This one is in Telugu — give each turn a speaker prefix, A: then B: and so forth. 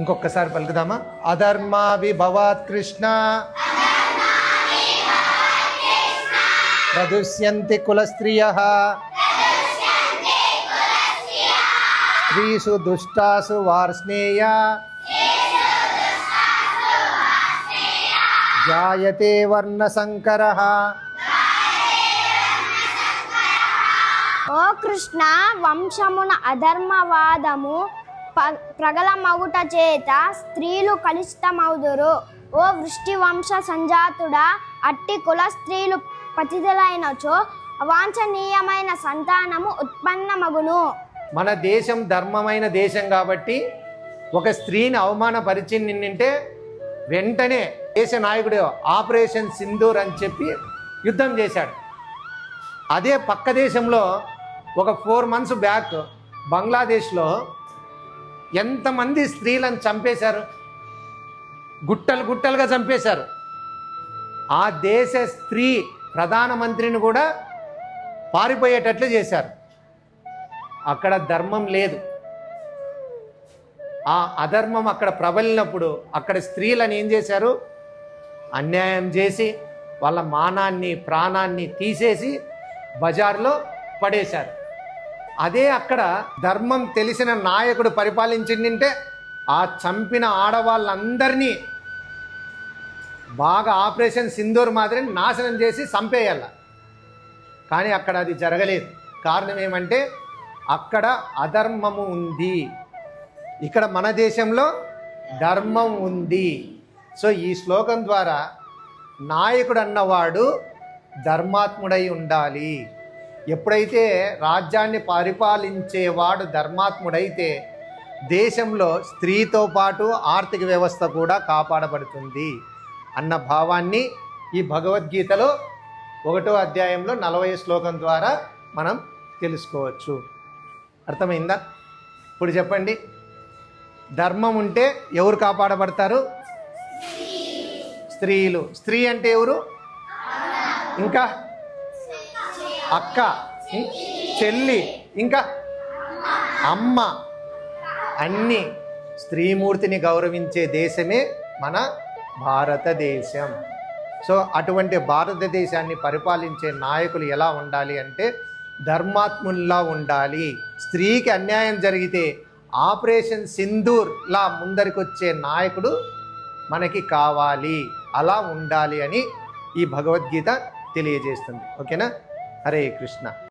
A: ఇంకొకసారి పలుకుదామా? అధర్మా విభవాత్ కృష్ణ. ప్రదుష్యంతి కుల స్త్రియ స్త్రీషు దుష్టాసు వార్ష్ణేయ. జాయతే వర్ణ సంకర
B: ఓ కృష్ణ వంశమున అధర్మవాదము ప- ప్రగలమగుట చేత స్త్రీలు కలుషితమవుదురు ఓ వృష్టి వంశ సంజాతుడా అట్టి కుల స్త్రీలు పతిథులైనచో అవాంఛనీయమైన సంతానము ఉత్పన్నమగును.
A: మన దేశం ధర్మమైన దేశం కాబట్టి ఒక స్త్రీని అవమానపరిచి నిన్నింటే వెంటనే దేశ నాయకుడు ఆపరేషన్ సింధూర్ అని చెప్పి యుద్ధం చేశాడు. అదే పక్క దేశంలో ఒక ఫోర్ మంత్స్ బ్యాక్ బంగ్లాదేశ్లో ఎంతమంది స్త్రీలను చంపేశారు? గుట్టలు గుట్టలుగా చంపేశారు. ఆ దేశ స్త్రీ ప్రధానమంత్రిని కూడా పారిపోయేటట్లు చేశారు. అక్కడ ధర్మం లేదు. ఆ అధర్మం అక్కడ ప్రబలినప్పుడు అక్కడ స్త్రీలను ఏం చేశారు? అన్యాయం చేసి వాళ్ళ మానాన్ని ప్రాణాన్ని తీసేసి బజార్లో పడేశారు. అదే అక్కడ ధర్మం తెలిసిన నాయకుడు పరిపాలించిందంటే ఆ చంపిన ఆడవాళ్ళందరినీ బాగా ఆపరేషన్ సింధూర్ మాదిరి నాశనం చేసి చంపేయాల. కానీ అక్కడ అది జరగలేదు. కారణం ఏమంటే అక్కడ అధర్మము ఉంది. ఇక్కడ మన దేశంలో ధర్మం ఉంది. సో ఈ శ్లోకం ద్వారా నాయకుడు అన్నవాడు ధర్మాత్ముడై ఉండాలి. ఎప్పుడైతే రాజ్యాన్ని పరిపాలించేవాడు ధర్మాత్ముడైతే దేశంలో స్త్రీతో పాటు ఆర్థిక వ్యవస్థ కూడా కాపాడబడుతుంది అన్న భావాన్ని ఈ భగవద్గీతలో ఒకటో అధ్యాయంలో నలభై శ్లోకం ద్వారా మనం తెలుసుకోవచ్చు. అర్థమైందా? ఇప్పుడు చెప్పండి. ధర్మం ఉంటే ఎవరు కాపాడబడతారు? స్త్రీలు. స్త్రీ అంటే ఎవరు? ఇంకా? అక్క చెల్లి ఇంకా అమ్మ. అన్ని స్త్రీమూర్తిని గౌరవించే దేశమే మన భారతదేశం. సో అటువంటి భారతదేశాన్ని పరిపాలించే నాయకులు ఎలా ఉండాలి అంటే ధర్మాత్ముల్లా ఉండాలి. స్త్రీకి అన్యాయం జరిగితే ఆపరేషన్ సింధూర్లా ముందరికొచ్చే నాయకుడు మనకి కావాలి. అలా ఉండాలి అని ఈ భగవద్గీత తెలియజేస్తుంది. ఓకేనా? హరే కృష్ణ